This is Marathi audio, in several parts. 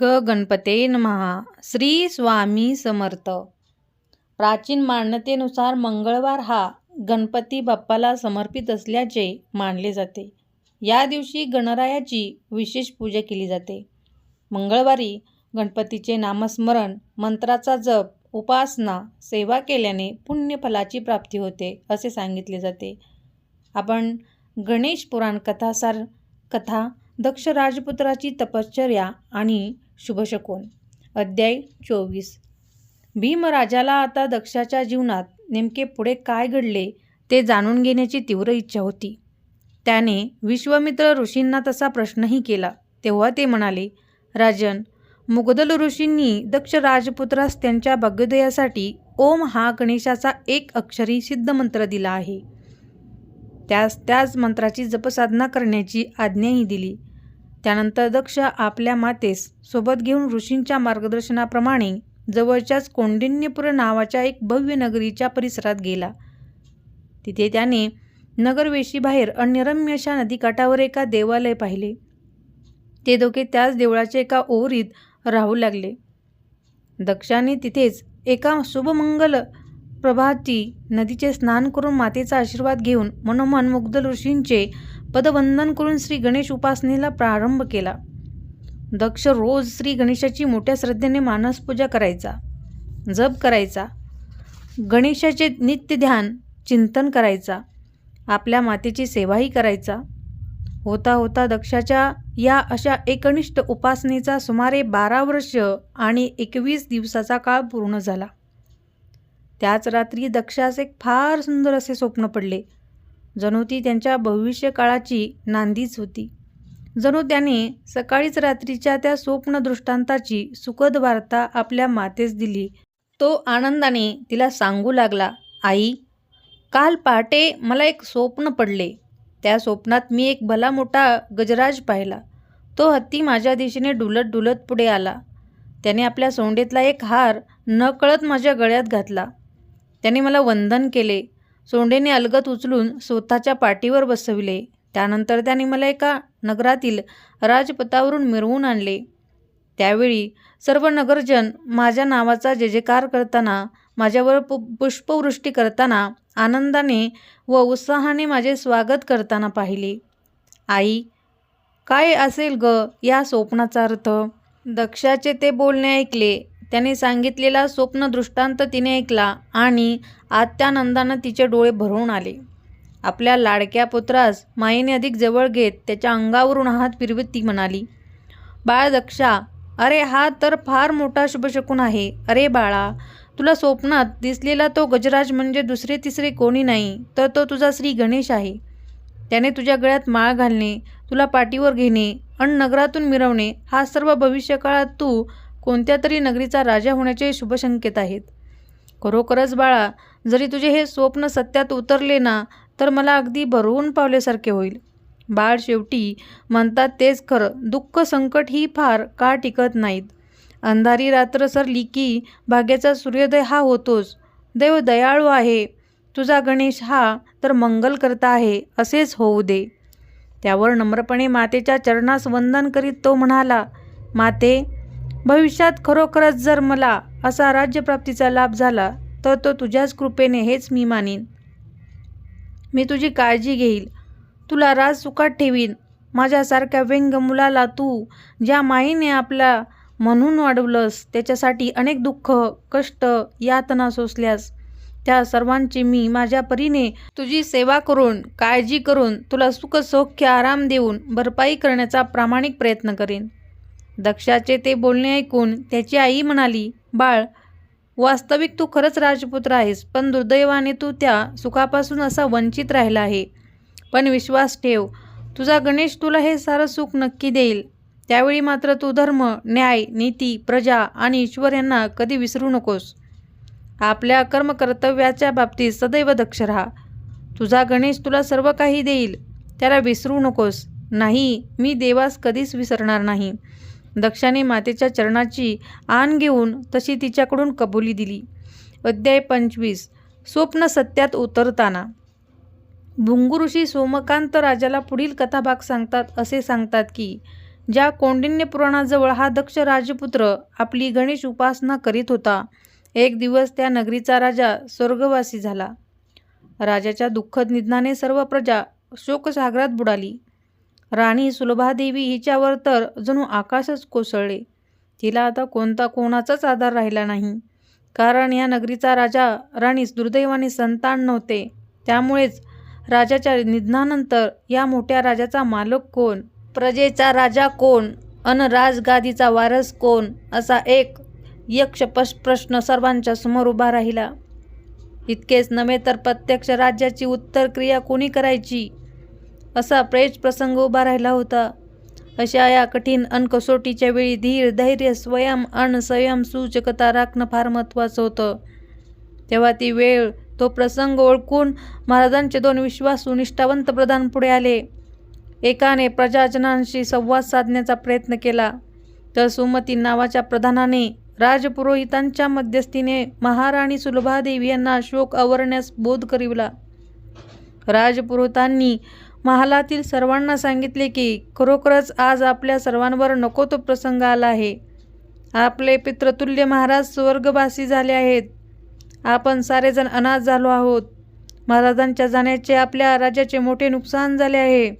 ग गणपते महा श्री स्वामी समर्थ. प्राचीन मान्यतेनुसार मंगळवार हा गणपती बाप्पाला समर्पित असल्याचे मानले जाते. या दिवशी गणरायाची विशेष पूजा केली जाते. मंगळवारी गणपतीचे नामस्मरण मंत्राचा जप उपासना सेवा केल्याने पुण्यफलाची प्राप्ती होते असे सांगितले जाते. आपण गणेश पुराण कथासार कथा दक्ष राजपुत्राची तपश्चर्या आणि शुभशकोन. अध्याय चोवीस. भीमराजाला आता दक्षाच्या जीवनात नेमके पुढे काय घडले ते जाणून घेण्याची तीव्र इच्छा होती. त्याने विश्वामित्र ऋषींना तसा प्रश्नही केला. तेव्हा ते म्हणाले राजन मुगदल ऋषींनी दक्ष राजपुत्रास त्यांच्या भाग्योदयासाठी ओम हा गणेशाचा एक अक्षरी सिद्ध मंत्र दिला आहे. त्यास त्याच मंत्राची जपसाधना करण्याची आज्ञाही दिली. त्यानंतर दक्ष आपल्या मातेस सोबत घेऊन ऋषींच्या मार्गदर्शनाप्रमाणे जवळच्याच कौंडिन्यपुर नावाच्या एक भव्य नगरीच्या परिसरात गेला. तिथे त्याने नगरवेशीबाहेर अन्यरम्य अशा नदीकाठावर एका देवालय पाहिले. ते दोघे त्याच देवळाच्या एका ओरीत राहू लागले. दक्षाने तिथेच एका शुभमंगल प्रभाती नदीचे स्नान करून मातेचा आशीर्वाद घेऊन मनोमन मुग्ध ऋषींचे पदवंदन करून श्री गणेश उपासनेला प्रारंभ केला. दक्ष रोज श्री गणेशाची मोठ्या श्रद्धेने मानसपूजा करायचा जप करायचा गणेशाचे नित्य ध्यान चिंतन करायचा आपल्या मातेची सेवाही करायचा. होता होता दक्षाच्या या अशा एकनिष्ठ उपासनेचा सुमारे बारा वर्ष आणि एकवीस दिवसाचा काळ पूर्ण झाला. त्याच रात्री दक्षास एक फार सुंदर असे स्वप्न पडले. जणू ती त्यांच्या भविष्यकाळाची नांदीच होती. जणू त्याने सकाळीच रात्रीच्या त्या स्वप्न दृष्टांताची सुखद वार्ता आपल्या मातेस दिली. तो आनंदाने तिला सांगू लागला आई काल पहाटे मला एक स्वप्न पडले. त्या स्वप्नात मी एक भला मोठा गजराज पाहिला. तो हत्ती माझ्या दिशेने डुलत डुलत पुढे आला. त्याने आपल्या सोंडेतला एक हार नकळत माझ्या गळ्यात घातला. त्याने मला वंदन केले. सोंडेने अलगत उचलून स्वतःच्या पाठीवर बसविले. त्यानंतर त्याने मला एका नगरातील राजपथावरून मिरवून आणले. त्यावेळी सर्व नगरजन माझ्या नावाचा जयजयकार करताना माझ्यावर पु पुष्पवृष्टी करताना आनंदाने व उत्साहाने माझे स्वागत करताना पाहिले. आई काय असेल ग या स्वप्नाचा अर्थ? दक्षाचे ते बोलणे ऐकले. त्याने सांगितलेला स्वप्न दृष्टांत तिने ऐकला आणि आत्यानंदानं तिचे डोळे भरून आले. आपल्या लाडक्या पुत्रास माईने अधिक जवळ घेत त्याच्या अंगावरून हात फिरवत ती म्हणाली बाळ दक्षा अरे हा तर फार मोठा शुभशकून आहे. अरे बाळा तुला स्वप्नात दिसलेला तो गजराज म्हणजे दुसरे तिसरे कोणी नाही तर तो तुझा श्री गणेश आहे. त्याने तुझ्या गळ्यात माळ घालणे तुला पाठीवर घेणे आणि नगरातून मिरवणे हा सर्व भविष्यकाळात तू कोणत्या तरी नगरीचा राजा होण्याचे शुभसंकेत आहेत. खरोखरच बाळा जरी तुझे हे स्वप्न सत्यात उतरले ना तर मला अगदी भरवून पावल्यासारखे होईल. बाळ शेवटी म्हणतात तेच खरं दुःख संकट ही फार काळ टिकत नाहीत. अंधारी रात्र सरली की भाग्याचा सूर्योदय हा होतोच. देव दयाळू आहे. तुझा गणेश हा तर मंगल करता आहे असेच होऊ दे. त्यावर नम्रपणे मातेच्या चरणास वंदन करीत तो म्हणाला माते भविष्यात खरोखरच जर मला असा राज्यप्राप्तीचा लाभ झाला तर तो तुझ्याच कृपेने हेच मी मानीन. मी तुझी काळजी घेईल. तुला राज सुखात ठेवीन. माझ्यासारख्या व्यंग मुलाला तू ज्या माईने आपला म्हणून वाढवलंस त्याच्यासाठी अनेक दुःख कष्ट यातना सोसल्यास त्या सर्वांची मी माझ्या परीने तुझी सेवा करून काळजी करून तुला सुख सौख्य आराम देऊन भरपाई करण्याचा प्रामाणिक प्रयत्न करेन. दक्षाचे ते बोलणे ऐकून त्याची आई म्हणाली बाळ वास्तविक तू खरंच राजपुत्र आहेस पण दुर्दैवाने तू त्या सुखापासून असा वंचित राहिला आहे. पण विश्वास ठेव तुझा गणेश तुला हे सारं सुख नक्की देईल. त्यावेळी मात्र तू धर्म न्याय नीती प्रजा आणि ईश्वर यांना कधी विसरू नकोस. आपल्या कर्मकर्तव्याच्या बाबतीत सदैव दक्ष राहा. तुझा गणेश तुला सर्व काही देईल त्याला विसरू नकोस. नाही मी देवास कधीच विसरणार नाही. दक्षाने मातेच्या चरणाची आण घेऊन तशी तिच्याकडून कबुली दिली. अध्याय पंचवीस. स्वप्न सत्यात उतरताना. भुंगुऋषी ऋषी सोमकांत राजाला पुढील कथाभाग सांगतात असे सांगतात की ज्या कौंडिन्य पुराणाजवळ हा दक्ष राजपुत्र आपली गणेश उपासना करीत होता एक दिवस त्या नगरीचा राजा स्वर्गवासी झाला. राजाच्या दुःखद निधनाने सर्व प्रजा शोकसागरात बुडाली. राणी सुलभादेवी हिच्यावर तर जणू आकाशच कोसळले. तिला आता कोणता कोणाचाच आधार राहिला नाही. कारण या नगरीचा राजा राणीस दुर्दैवाने संतान नव्हते. त्यामुळेच राजाच्या निधनानंतर या मोठ्या राजाचा मालक कोण? प्रजेचा राजा कोण? अन राजगादीचा वारस कोण? असा एक यक्ष प्रश्न सर्वांच्या समोर उभा राहिला. इतकेच नव्हे तर प्रत्यक्ष राज्याची उत्तर क्रिया कोणी करायची? असा प्रेज प्रसंग उभा राहिला होता. अशा या कठीण अन कसोटीच्या वेळी धीर धैर्य स्वयं आणि स्वयंसूचकता सूचकता राखणं फार महत्त्वाचं होतं. तेव्हा ती वेळ तो प्रसंग ओळखून महाराजांचे दोन विश्वासू निष्ठावंत प्रधान पुढे आले. एकाने प्रजाजनांशी संवाद साधण्याचा प्रयत्न केला. तर सुमती नावाच्या प्रधानाने राजपुरोहितांच्या मध्यस्थीने महाराणी सुलभादेवी यांना शोक आवरण्यास बोध करिवला. राजपुरोहितांनी महालातील सर्वांना सांगितले की खरोखरच आज आपल्या सर्वांवर नको तो प्रसंग आला आहे. आपले पितृतुल्य महाराज स्वर्गवासी झाले आहेत. आपण सारेजण अनाथ झालो आहोत. महाराजांच्या जाण्याचे आपल्या राज्याचे मोठे नुकसान झाले आहे.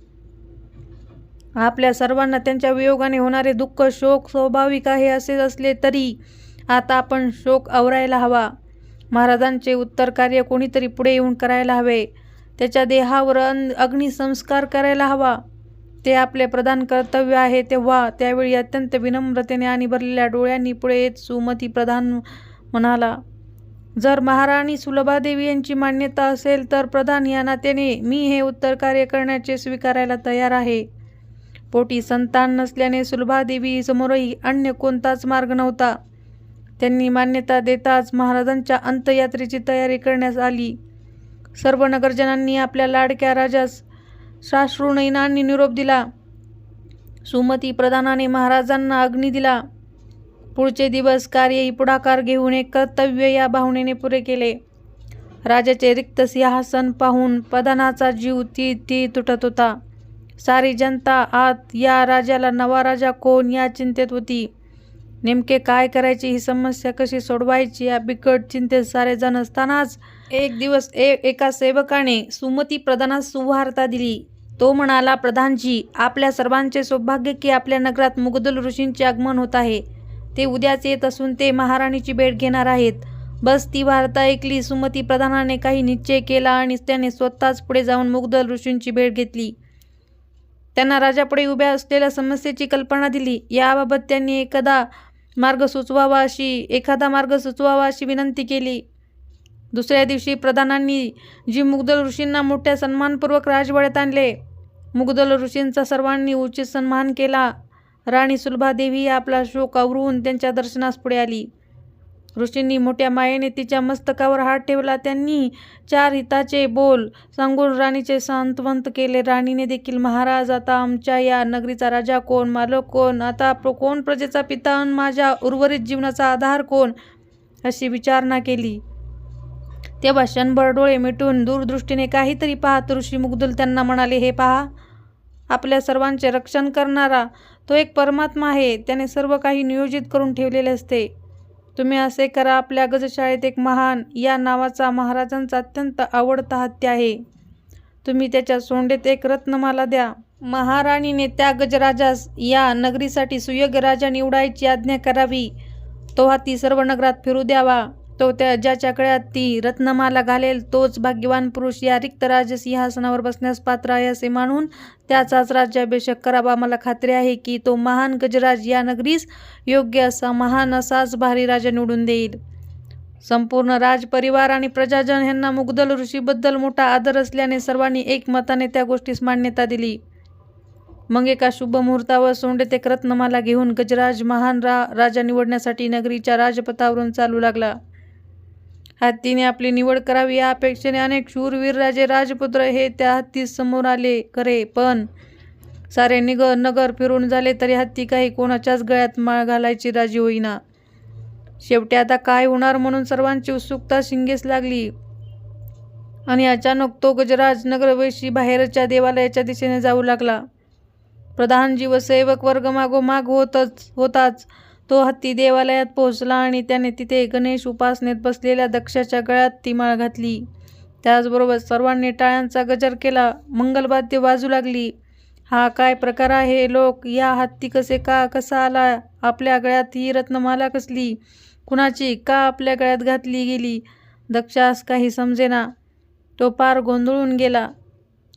आपल्या सर्वांना त्यांच्या वियोगाने होणारे दुःख शोक स्वाभाविक आहे असे असले तरी आता आपण शोक आवरायला हवा. महाराजांचे उत्तर कार्य कोणीतरी पुढे येऊन करायला हवे. त्याच्या देहावर अन अग्निसंस्कार करायला हवा. ते आपले प्रधान कर्तव्य आहे तेव्हा त्यावेळी अत्यंत विनम्रतेने आणि भरलेल्या डोळ्यांनी पुढे येत सुमती प्रधान म्हणाला जर महाराणी सुलभादेवी यांची मान्यता असेल तर प्रधान या नात्याने मी हे उत्तर कार्य करण्याचे स्वीकारायला तयार आहे. पोटी संतान नसल्याने सुलभादेवी समोरही अन्य कोणताच मार्ग नव्हता. त्यांनी मान्यता देताच महाराजांच्या अंतयात्रेची तयारी करण्यास आली. सर्व नगरजनांनी आपल्या लाडक्या राजास साश्रुनयनांनी निरोप दिला. सुमती प्रधानाने महाराजांना अग्नी दिला. पुढचे दिवस कार्यही पुढाकार घेऊन एक कर्तव्य या भावनेने पुरे केले. राजाचे रिक्त सिंहासन पाहून प्रधानाचा जीव ती ती तुटत होता. सारी जनता आत या राजाला नवा राजा कोण या चिंतेत होती. नेमके काय करायची ही समस्या कशी सोडवायची या बिकट चिंतेत सारे जण असतानाच एक दिवस ए एका सेवकाने सुमती प्रधानास सुवार्ता दिली. तो म्हणाला प्रधानजी आपल्या सर्वांचे सौभाग्य की आपल्या नगरात मुगदल ऋषींचे आगमन होत आहे. ते उद्याच येत असून ते महाराणीची भेट घेणार आहेत. बस ती वार्ता ऐकली सुमती प्रधानाने काही निश्चय केला आणि त्याने स्वतःच पुढे जाऊन मुगदल ऋषींची भेट घेतली. त्यांना राजापुढे उभ्या असलेल्या समस्येची कल्पना दिली. याबाबत त्यांनी एखादा मार्ग सुचवावा अशी एखादा मार्ग सुचवावा अशी विनंती केली. दुसऱ्या दिवशी प्रधानांनी जी मुगदल ऋषींना मोठ्या सन्मानपूर्वक राजवाड्यात आणले मुगदल ऋषींचा सर्वांनी उचित सन्मान केला. राणी सुलभादेवी आपला शोक आवरून त्यांच्या दर्शनास पुढे आली. ऋषींनी मोठ्या मायेने तिच्या मस्तकावर हात ठेवला. त्यांनी चार हिताचे बोल सांगून राणीचे सांत्वंत केले. राणीने देखील महाराज आता आमच्या या नगरीचा राजा कोण? मालक कोण? आता प्र कोण प्रजेचा पिता? माझ्या उर्वरित जीवनाचा आधार कोण? अशी विचारणा केली. तेव्हा क्षणभर डोळे मिटून दूरदृष्टीने काहीतरी पाहत ऋषी मुग्धल त्यांना म्हणाले हे पहा आपल्या सर्वांचे रक्षण करणारा तो एक परमात्मा आहे. त्याने सर्व काही नियोजित करून ठेवलेले असते. तुम्ही असे करा आपल्या गजशाळेत एक महान या नावाचा महाराजांचा अत्यंत आवडता हत्ती आहे. तुम्ही त्याच्या सोंडेत एक रत्नमाला द्या. महाराणीने त्या गजराजास या नगरीसाठी सुयोग्य राजा निवडायची आज्ञा करावी. तो हाती सर्व नगरात फिरू द्यावा. तो त्या ज्याच्या कळ्यात ती रत्नमाला घालेल तोच भाग्यवान पुरुष या रिक्त राजसिंहासनावर बसण्यास पात्र आहे असे मानून त्याचाच राज्याभिषेक करावा. मला खात्री आहे की तो महान गजराज या नगरीस योग्य असा महान असाच भारी राजा निवडून देईल. संपूर्ण राजपरिवार आणि प्रजाजन यांना मुग्धल ऋषीबद्दल मोठा आदर असल्याने सर्वांनी एकमताने त्या गोष्टीस मान्यता दिली. मग एका शुभ मुहूर्तावर सोंडेत एक रत्नमाला घेऊन गजराज महान रा राजा निवडण्यासाठी नगरीच्या राजपथावरून चालू लागला. हत्तीने आपली निवड करावी या अपेक्षेने अनेक शूरवीर राजे राजपुत्र हे त्या हत्तीस समोर आले खरे. पण सारे निग नगर फिरून झाले तरी हत्ती काही कोणाच्याच गळ्यात माळ घालायची राजी होईना. शेवटी आता काय होणार म्हणून सर्वांची उत्सुकता शिंगेस लागली. आणि अचानक तो गजराज नगरवेशी बाहेरच्या देवालयाच्या दिशेने जाऊ लागला. प्रधानजी व सेवक वर्ग मागोमाग होतच होताच. तो हत्ती देवालयात पोहोचला आणि त्याने तिथे गणेश उपासनेत बसलेल्या दक्षाच्या गळ्यात ती माळ घातली. त्याचबरोबर सर्वांनी टाळ्यांचा गजर केला. मंगलवाद्य वाजू लागली. हा काय प्रकार आहे? लोक या हत्ती कसे का कसा आला? आपल्या गळ्यात ही रत्नमाला कसली? कुणाची? का आपल्या गळ्यात घातली गेली? दक्षास काही समजेना. तो पार गोंधळून गेला.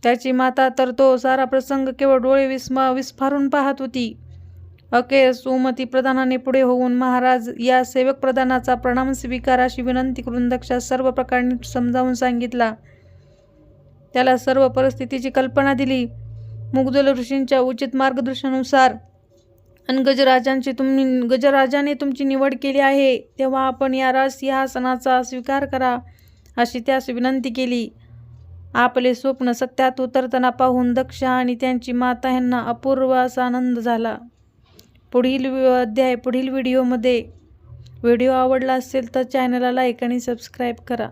त्याची माता तर तो सारा प्रसंग केवळ डोळे विस्मा विस्फारून पाहत होती. अखेर सुमती प्रधानाने पुढे होऊन महाराज या सेवक प्रधानाचा प्रणाम स्वीकार अशी विनंती करून दक्षास सर्व प्रकारे समजावून सांगितला. त्याला सर्व परिस्थितीची कल्पना दिली. मुग्धल ऋषींच्या उचित मार्गदर्शनानुसार आणि गजराजांची तुम्ही गजराजाने तुमची निवड केली आहे तेव्हा आपण या राजसिंहासनाचा स्वीकार करा अशी त्यास विनंती केली. आपले स्वप्न सत्यात उतरताना पाहून दक्ष आणि त्यांची माता यांना अपूर्व असा आनंद झाला. पुढील वि- अध्याय पुढील व्हिडिओमध्ये व्हिडिओ आवडला असेल तर चॅनलला लाईक आणि सबस्क्राईब करा.